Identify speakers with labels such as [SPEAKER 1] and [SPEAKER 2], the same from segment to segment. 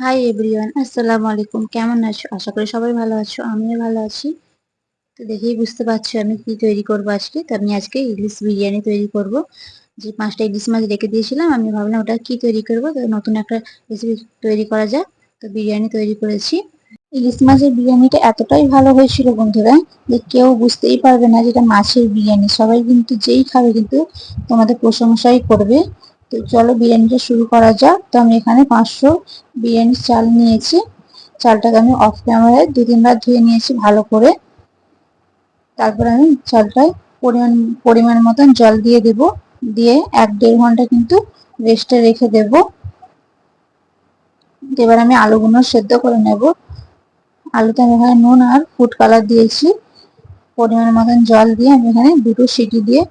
[SPEAKER 1] Hi everyone আসসালামু আলাইকুম কেমন আছো? আশা করি সবাই ভালো আছো। আমিও ভালো আছি। তো দেখেই বুঝতে পারছ আমি কি তৈরি করব আজকে? তো আমি আজকে ইলিশ বিরিয়ানি তৈরি করব। যে পাঁচটা ইলিশ মাছ রেখে দিয়েছিলাম, আমি ভাবলাম ওটা কি তৈরি করব? তো নতুন একটা রেসিপি তৈরি করা যাক। তো বিরিয়ানি তৈরি করেছি। ইলিশ মাছের বিরিয়ানিটা এতটাই ভালো হয়েছিল বন্ধুরা যে কেউ বুঝতেই পারবে না যেটা মাছের বিরিয়ানি। সবাই কিন্তু যেই খাবে কিন্তু তোমাদের প্রশংসাই করবে। তো চলো বিরিয়ানিটা শুরু করা যাক। তো আমি এখানে পাঁচশো বিরিয়ানির চাল নিয়েছি। চালটাকে আমি অফ ক্যামেরায় দু তিনবার ধুয়ে নিয়েছি ভালো করে। তারপর আমি চালটায় পরিমাণ পরিমাণ মতন জল দিয়ে দেব। দিয়ে এক দেড় ঘণ্টা কিন্তু রেস্টে রেখে দেব। এবার আমি আলুগুলো সেদ্ধ করে নেব। আলুতে আমি এখানে নুন আর ফুড কালার দিয়েছি। পরিমাণ মতন জল দিয়ে আমি এখানে দুটো সিটি দিয়ে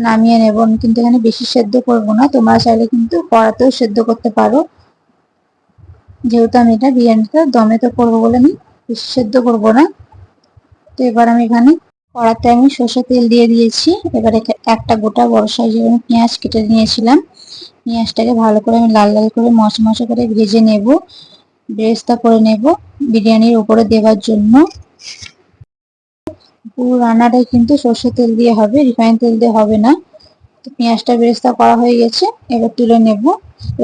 [SPEAKER 1] নামিয়ে নেব। কিন্তু এখানে বেশি সেদ্ধ করব না। তোমরা চাইলে কিন্তু কড়াতেও সেদ্ধ করতে পারো। যেহেতু আমি এটা বিরিয়ানিটা দমে তো করব বলে আমি বেশি সেদ্ধ করব না। তো এবার আমি এখানে কড়াতে আমি সর্ষে তেল দিয়ে দিয়েছি। এবার একটা গোটা বড় সাইজের আমি পেঁয়াজ কেটে নিয়েছিলাম। পেঁয়াজটাকে ভালো করে আমি লাল লাল করে মশমশা করে ভেজে নেব। বেরেস্তা করে নেব বিরিয়ানির উপরে দেওয়ার জন্য। পুরো রান্নাটাই কিন্তু সর্ষের তেল দিয়ে হবে, রিফাইন তেল দিয়ে হবে না। তো পেঁয়াজটা বেরেস্তা করা হয়ে গেছে, এবার তুলে নেব।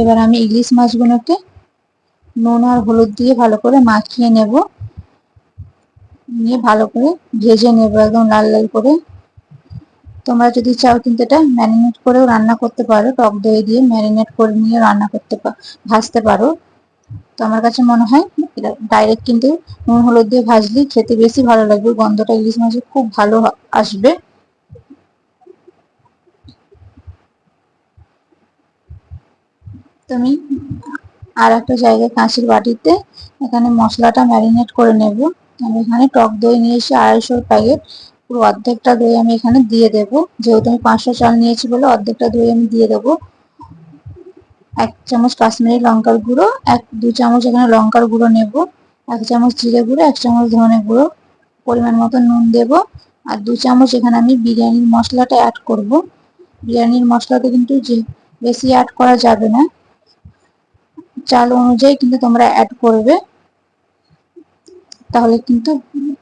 [SPEAKER 1] এবার আমি ইলিশ মাছগুলোকে নুন আর হলুদ দিয়ে ভালো করে মাখিয়ে নেব। নিয়ে ভালো করে ভেজে নেব, একদম লাল লাল করে। তোমরা যদি চাও কিন্তু এটা ম্যারিনেট করেও রান্না করতে পারো, টক দই দিয়ে ম্যারিনেট করে নিয়ে রান্না করতে পারো ভাজতে পারো। তো আমার কাছে মনে হয় ডাইরেক্ট কিন্তু নুন, হলুদ দিয়ে ভাজলে খেতে বেশি ভালো লাগবে, গন্ধটা ইলিশ মাছের খুব ভালো আসবে। তুমি আর একটা জায়গায় কাঁচের বাটিতে এখানে মশলাটা ম্যারিনেট করে নেব। আমি এখানে টক দই নিয়েছি, আড়াইশো প্যাকেট। পুরো অর্ধেকটা দই আমি এখানে দিয়ে দেব। যেহেতু আমি পাঁচশো চাল নিয়েছি বলে অর্ধেকটা দই আমি দিয়ে দেবো। এক চামচ কাশ্মীরি লঙ্কার গুঁড়ো, এক, দু চামচ এখানে লঙ্কার গুঁড়ো নেব, এক চামচ জিরে গুঁড়ো, এক চামচ ধনে গুঁড়ো পরিমাণ মতো নুন দেব, আর দু চামচ এখানে আমি বিরিয়ানির মশলাটা অ্যাড করব। বিরিয়ানির মশলাটা কিন্তু যে, বেশি অ্যাড করা যাবে না। চাল অনুযায়ী কিন্তু তোমরা অ্যাড করবে। তাহলে কিন্তু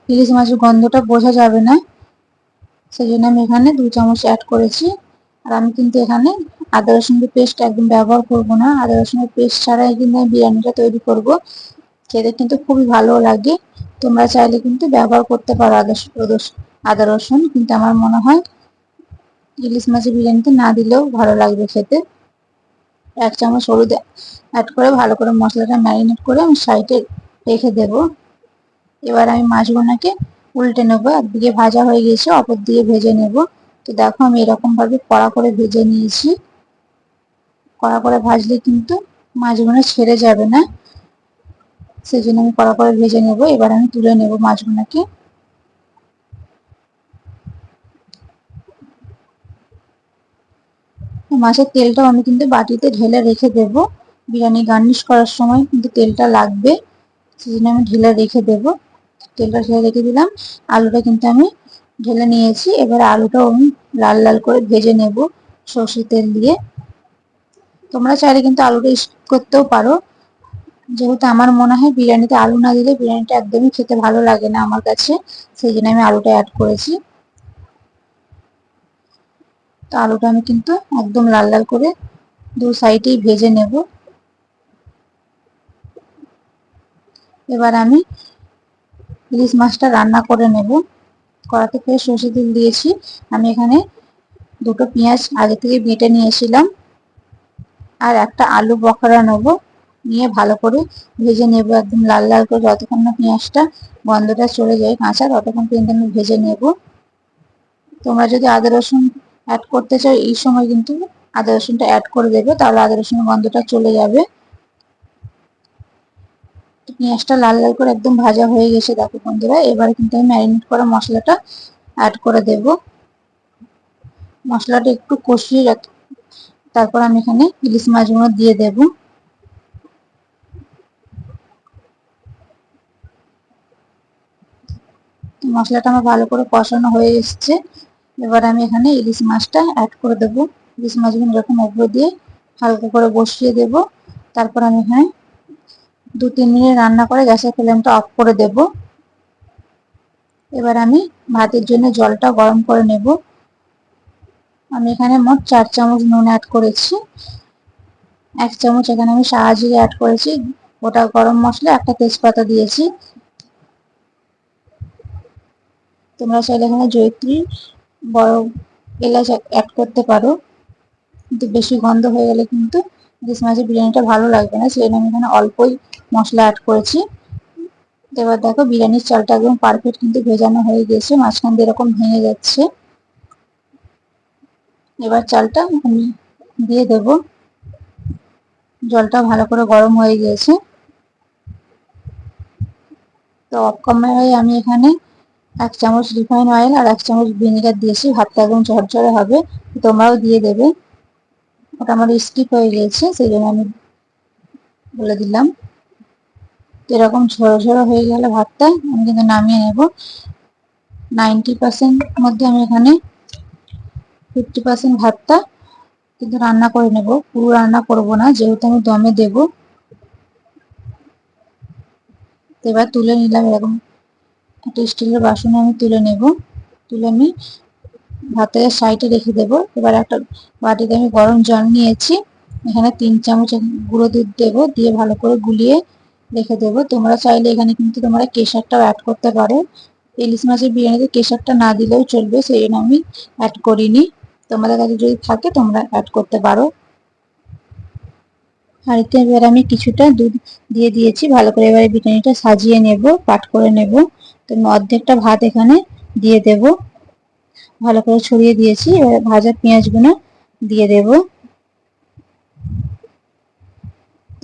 [SPEAKER 1] ইলিশ মাছের গন্ধটা বোঝা যাবে না। সেই জন্য আমি এখানে দু চামচ অ্যাড করেছি। আর আমি কিন্তু এখানে আদা রসুনের পেস্ট একদম ব্যবহার করব না। আদা রসুনের পেস্ট ছাড়াই কিন্তু আমি বিরিয়ানিটা তৈরি করব। খেতে কিন্তু খুবই ভালো লাগে। তোমরা চাইলে কিন্তু ব্যবহার করতে পারো আদা আদা রসুন। কিন্তু আমার মনে হয় ইলিশ মাছের বিরিয়ানিতে না দিলেও ভালো লাগবে খেতে। এক চামচ হলুদ অ্যাড করে ভালো করে মশলাটা ম্যারিনেট করে আমি সাইডে রেখে দেব। এবার আমি মাছগুলোকে উল্টে নেব। একদিকে ভাজা হয়ে গেছে অপর দিকে ভেজে নেব। তো দেখো আমি এরকম ভাবে কড়া করে ভেজে নিয়েছি। কড়া করে ভাজলে কিন্তু মাছগুলো ছেড়ে যাবে না। সেই জন্য আমি কড়া করে ভেজে নেব। এবার আমি তুলে নেব মাছগুলোকে। মাছের তেলটাও আমি কিন্তু বাটিতে ঢেলে রেখে দেব। বিরিয়ানি গার্নিশ করার সময় কিন্তু তেলটা লাগবে সেই জন্য আমি ঢেলে রেখে দেব। তেলটা ঢেলে রেখে দিলাম। আলুটা কিন্তু আমি ঢেলে নিয়েছি। এবার আলুটাও আমি লাল লাল করে ভেজে নেব সর্ষের তেল দিয়ে। তোমরা চাইলে কিন্তু আলুটা স্কিপ করতেও পারো। যেহেতু আমার মনে হয় বিরিয়ানিতে আলু না দিলে বিরিয়ানিটা একদমই খেতে ভালো লাগে না আমার কাছে, সেই জন্য আমি আলুটা অ্যাড করেছি। তো আলুটা আমি কিন্তু একদম লাল লাল করে দু সাইডেই ভেজে নেব। এবার আমি ইলিশ মাছটা রান্না করে নেব। কড়াতে ফের সর্ষে, তেল দিয়েছি। আমি এখানে দুটো পেঁয়াজ আগে থেকে বেটে নিয়েছিলাম। আর একটা আলু বখরা নেব। নিয়ে ভালো করে ভেজে নেব, একদম লাল লাল করে যতক্ষণ না পেঁয়াজটা গন্ধটা চলে যায় কাঁচা, ততক্ষণ পর্যন্ত আমি ভেজে নেব। তোমরা যদি আদা রসুন অ্যাড করতে চাও, এই সময় কিন্তু আদা রসুনটা অ্যাড করে দেবে, তাহলে আদা রসুনের গন্ধটা চলে যাবে। পেঁয়াজটা লাল লাল করে একদম ভাজা হয়ে গেছে, দেখো বন্ধুরা, এবার কিন্তু আমি ম্যারিনেট করা মশলাটা অ্যাড করে দেব। মশলাটা একটু কষিয়ে তারপর আমি এখানে ইলিশ মাছগুলো দিয়ে দেব। মশলাটা আমার ভালো করে কষানো হয়ে এসছে। এবার আমি এখানে ইলিশ মাছটা অ্যাড করে দেবো। ইলিশ মাছগুলো এরকম উপরে দিয়ে হালকা করে বসিয়ে দেব। তারপর আমি এখানে দু তিন মিনিট রান্না করে গ্যাসের ফ্লেমটা অফ করে দেব। এবার আমি ভাতের জন্য জলটা গরম করে নেব। আমি এখানে মোট চার চামচ নুন অ্যাড করেছি। এক চামচ এখানে আমি সাহাজিরে অ্যাড করেছি। ওটা গরম মশলা একটা তেজপাতা দিয়েছি। তোমরা চাইলে এখানে জৈত্রী বড় এলাচ অ্যাড করতে পারো। কিন্তু বেশি গন্ধ হয়ে গেলে কিন্তু ইলিশ মাছের বিরিয়ানিটা ভালো লাগবে না। সেই আমি এখানে অল্পই মশলা অ্যাড করেছি। এবার দেখো বিরিয়ানির চালটা একদম পারফেক্ট কিন্তু ভেজানো হয়ে গেছে মাঝখান দিয়ে এরকম ভেঙে যাচ্ছে। এবার চালটা আমি দিয়ে দেব। জলটা ভালো করে গরম হয়ে গিয়েছে। তো অফ আমি এখানে এক চামচ রিফাইন অয়েল আর এক চামচ ভিনেগার দিয়েছি। ভাতটা একদম ঝরঝরে হবে, তোমরাও দিয়ে দেবে। ওটা আমার স্কিপ হয়ে গিয়েছে, সেই জন্য আমি বলে দিলাম। এরকম ঝরো ঝরো হয়ে গেলে ভাতটা আমি কিন্তু নামিয়ে নেব। নাইনটি পার্সেন্ট মধ্যে আমি এখানে ফিফটি পার্সেন্ট ভাতটা কিন্তু রান্না করে নেব। পুরো রান্না করব না, যেহেতু আমি দমে দেব। এবার তুলে নিলাম এরকম একটা স্টিলের বাসনে আমি তুলে নেব। তুলে আমি ভাতের সাইডে রেখে দেব। এবার একটা বাটিতে আমি গরম জল নিয়েছি। এখানে তিন চামচ গুঁড়ো দুধ দেবো, দিয়ে ভালো করে গুলিয়ে রেখে দেবো। তোমরা চাইলে এখানে কিন্তু তোমরা কেশারটাও অ্যাড করতে পারো। ইলিশ মাছের বিরিয়ানিতে কেশারটা না দিলেও চলবে, সেই জন্য আমি অ্যাড করিনি। তোমাদের কাছে যদি থাকে, তোমরা অ্যাড করতে পারো। হাঁড়িতে এবার আমি কিছুটা দুধ দিয়ে দিয়েছি। ভালো করে এবারে বিরিয়ানিটা সাজিয়ে নেব, পাট করে নেব। তো আমি অর্ধেকটা ভাত এখানে দিয়ে দেব। ভালো করে ছড়িয়ে দিয়েছি। এবার ভাজা পেঁয়াজগুলো দিয়ে দেব।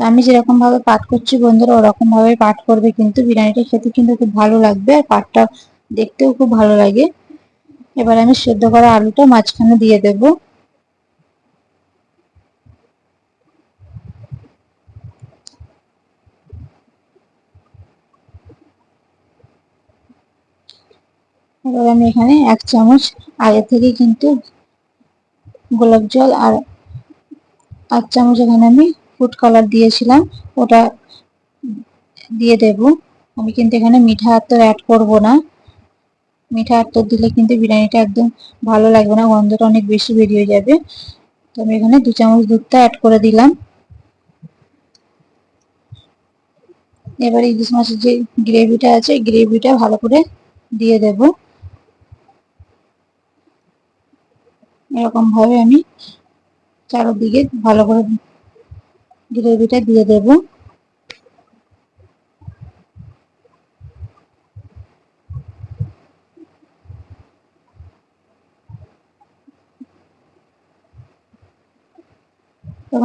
[SPEAKER 1] আমি যেরকম ভাবে পাট করছি বন্ধুরা ওরকম ভাবে পাট করবে কিন্তু বিরিয়ানিটা খেতে কিন্তু খুব ভালো লাগবে। আর পাটটা দেখতেও খুব ভালো লাগে। এবার আমি সেদ্ধ করা আলুটা মাঝখানে দিয়ে দেব। এবার আমি এখানে এক চামচ আগে থেকে কিন্তু গোলাপ জল আর এক চামচ এখানে আমি ফুড কালার দিয়েছিলাম, ওটা দিয়ে দেব। আমি কিন্তু এখানে মিঠা আতর অ্যাড করব না। মিঠা আতর দিলে কিন্তু বিরিয়ানিটা একদম ভালো লাগবে না, গন্ধটা অনেক বেশি বেরিয়ে যাবে। তো আমি এখানে দু চামচ দুধটা অ্যাড করে দিলাম। এবার ইলিশ মাছের যে গ্রেভিটা আছে গ্রেভিটা ভালো করে দিয়ে দেব। এরকম ভাবে আমি চারোদিকে ভালো করে গ্রেভিটা দিয়ে দেব।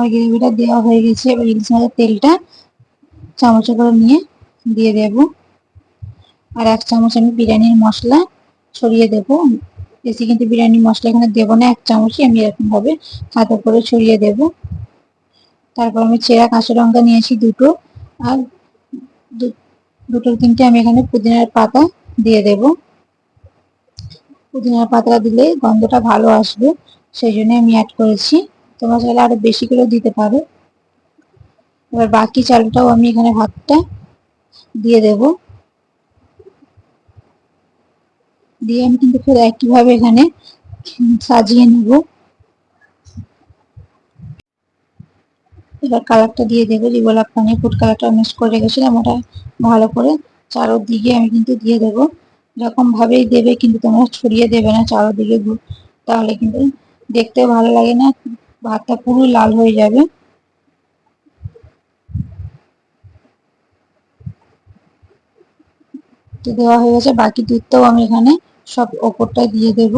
[SPEAKER 1] তোমার গ্রেভিটা দেওয়া হয়ে গেছে। এবার ইলিশ মাছের তেলটা চামচে করে নিয়ে দিয়ে দেব। আর এক চামচ আমি বিরিয়ানির মশলা ছড়িয়ে দেব। বেশি কিন্তু বিরিয়ানির মশলা এখানে দেবো না, এক চামচই আমি এরকম ভাবে হাতে করে ছড়িয়ে দেব। তারপর আমি চেরা কাঁচা লঙ্কা নিয়েছি দুটো। আর দুটো তিনটে আমি এখানে পুদিনার পাতা দিয়ে দেব। পুদিনার পাতা দিলে গন্ধটা ভালো আসবে, সেই জন্য আমি অ্যাড করেছি। তোমরা চাইলে আরও বেশি করে দিতে পারো। এবার বাকি চালটাও আমি এখানে ভাতটা দিয়ে দেব। দিয়ে আমি কিন্তু খুব একইভাবে এখানে সাজিয়ে নেব। এবার কালারটা দিয়ে দেবো যে গোলাপ পানি ফুড কালারটা মিক্স করে রেখেছিলাম, ওটা ভালো করে চারোদিকে আমি কিন্তু দিয়ে দেবো। এরকম ভাবেই দেবে কিন্তু তোমরা ছড়িয়ে দেবে না চারোদিকে তাহলে কিন্তু দেখতেও ভালো লাগে না। ভাতটা পুরো লাল হয়ে যাবে। তো দেওয়া হয়ে গেছে, বাকি দুধটাও আমি এখানে সব ওপরটা দিয়ে দেব।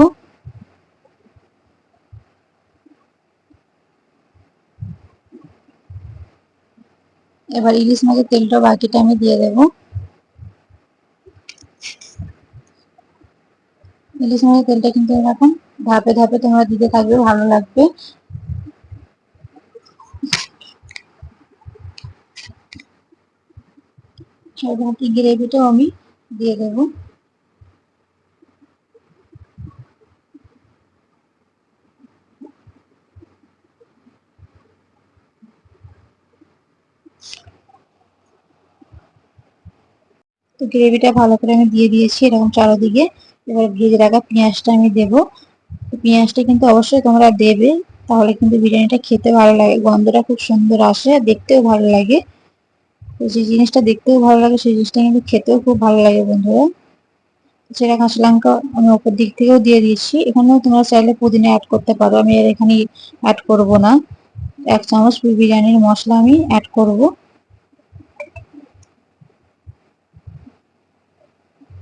[SPEAKER 1] এবার ইলিশ মাছের তেলটা বাকিটা আমি দিয়ে দেব। ইলিশ মাছের তেলটা কিন্তু এরকম ধাপে ধাপে তোমরা দিতে থাকবে, ভালো লাগবে। বাকি গ্রেভিটাও আমি দিয়ে দেবো। তো গ্রেভিটা ভালো করে আমি দিয়ে দিয়েছি এরকম চারোদিকে। এবার ভেজে রাখা পেঁয়াজটা আমি দেব। পেঁয়াজটা কিন্তু অবশ্যই তোমরা দেবে, তাহলে কিন্তু বিরিয়ানিটা খেতে ভালো লাগে, গন্ধটা খুব সুন্দর আসে আর দেখতেও ভালো লাগে। যে জিনিসটা দেখতেও ভালো লাগে, সেই জিনিসটা কিন্তু খেতেও খুব ভালো লাগে বন্ধুরা। সেটা কাঁচা লঙ্কা আমি ওপর দিক থেকেও দিয়ে দিয়েছি। এখানেও তোমরা চাইলে পুদিনা অ্যাড করতে পারো। আমি আর এখানে অ্যাড করব না। এক চামচ বিরিয়ানির মশলা আমি অ্যাড করব।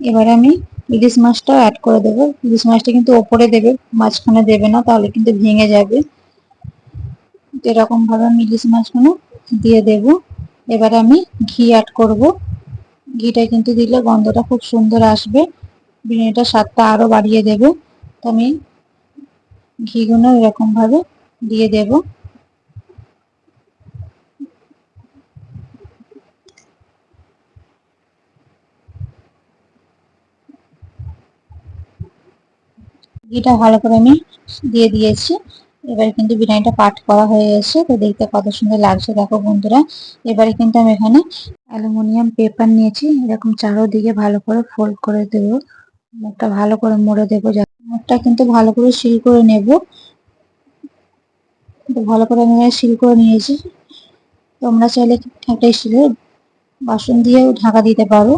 [SPEAKER 1] এবার আমি ইলিশ মাছটাও অ্যাড করে দেবো। ইলিশ মাছটা কিন্তু ওপরে দেবে, মাঝখানে দেবে না, তাহলে কিন্তু ভেঙে যাবে। এরকম ভাবে আমি ইলিশ মাছগুলো দিয়ে দেব। এবারে আমি ঘি অ্যাড করব। ঘিটা কিন্তু দিলে গন্ধটা খুব সুন্দর আসবে। বিরিয়ানিটা স্বাদটা আরও বাড়িয়ে দেবে। তো আমি ঘিগুলো এরকম ভাবে দিয়ে দেব। ঘিটা ভালো করে আমি দিয়ে দিয়েছি। এবারে কিন্তু বিরিয়ানিটা পাট করা হয়ে গেছে, তো দেখতে কত সুন্দর লাগছে। দেখো বন্ধুরা, এবারে কিন্তু আমি এখানে অ্যালুমিনিয়াম পেপার নিয়েছি, এরকম চারোদিকে ভালো করে ফোল্ড করে দেব, মুখটা ভালো করে মুড়ে দেবো মুখটা কিন্তু ভালো করে সিল করে নেব। ভালো করে আমি সিল করে নিয়েছি। তোমরা চাইলে একটা স্টিলের বাসন দিয়েও ঢাকা দিতে পারো।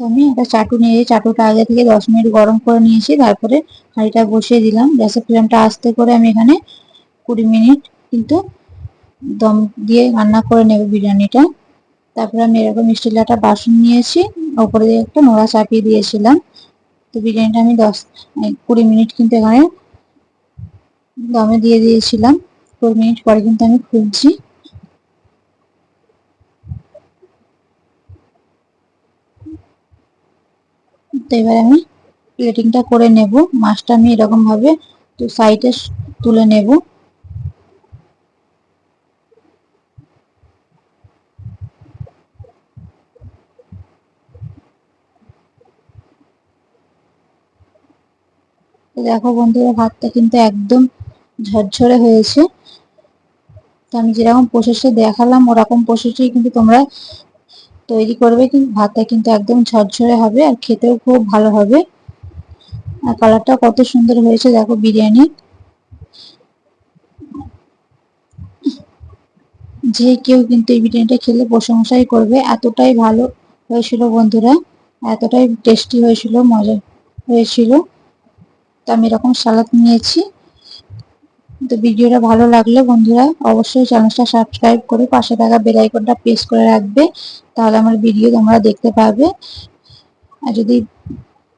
[SPEAKER 1] আমি একটা চাটু নিয়ে, চাটুটা আগে থেকে দশ মিনিট গরম করে নিয়েছি, তারপরে হাঁড়িটা বসিয়ে দিলাম। গ্যাসের ফ্লেমটা আস্তে করে আমি এখানে কুড়ি মিনিট কিন্তু দম দিয়ে রান্না করে নেব বিরিয়ানিটা। তারপরে আমি এরকম স্টিলাটা বাসন নিয়েছি, ওপরে দিয়ে একটা নোড়া চাপিয়ে দিয়েছিলাম। তো বিরিয়ানিটা আমি দশ কুড়ি মিনিট কিন্তু এখানে দমে দিয়ে দিয়েছিলাম। কুড়ি মিনিট পরে কিন্তু আমি খুলছি। তো এবার আমি প্লেটিংটা করে নেব। মাছটা আমি এরকম ভাবে তো সাইডে তুলে নেব। দেখো বন্ধুরা, ভাতটা কিন্তু একদম ঝরঝরে হয়েছে। তো আমি যেরকম প্রসেসে দেখালাম, ওরকম প্রসেসেই কিন্তু তোমরা তৈরি করবে কিন্তু, ভাতটা কিন্তু একদম ঝরঝরে হবে আর খেতেও খুব ভালো হবে। আর কালারটা কত সুন্দর হয়েছে, দেখো বিরিয়ানি। যে কেউ কিন্তু এই বিরিয়ানিটা খেলে প্রশংসাই করবে। এতটাই ভালো হয়েছিল বন্ধুরা, এতটাই টেস্টি হয়েছিল, মজা হয়েছিল। তো আমি এরকম সালাদ নিয়েছি। তো ভিডিওটা ভালো লাগলে বন্ধুরা অবশ্যই চ্যানেলটা সাবস্ক্রাইব করে পাশে থাকা বেল আইকনটা প্রেস করে রাখবে, তাহলে আমার ভিডিও তোমরা দেখতে পাবে। আর যদি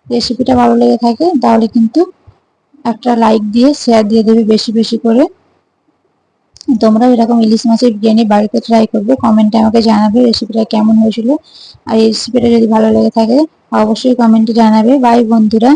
[SPEAKER 1] রেসিপিটা ভালো লেগে থাকে, তাহলে কিন্তু একটা লাইক দিয়ে শেয়ার দিয়ে দেবে বেশি বেশি করে। তোমরা এরকম ইলিশ মাছের বিরিয়ানি বাড়িতে ট্রাই করবে কমেন্টে আমাকে জানাবে রেসিপিটা কেমন হয়েছিল। আর রেসিপিটা যদি ভালো লেগে থাকে, অবশ্যই কমেন্টে জানাবে। বাই বন্ধুরা।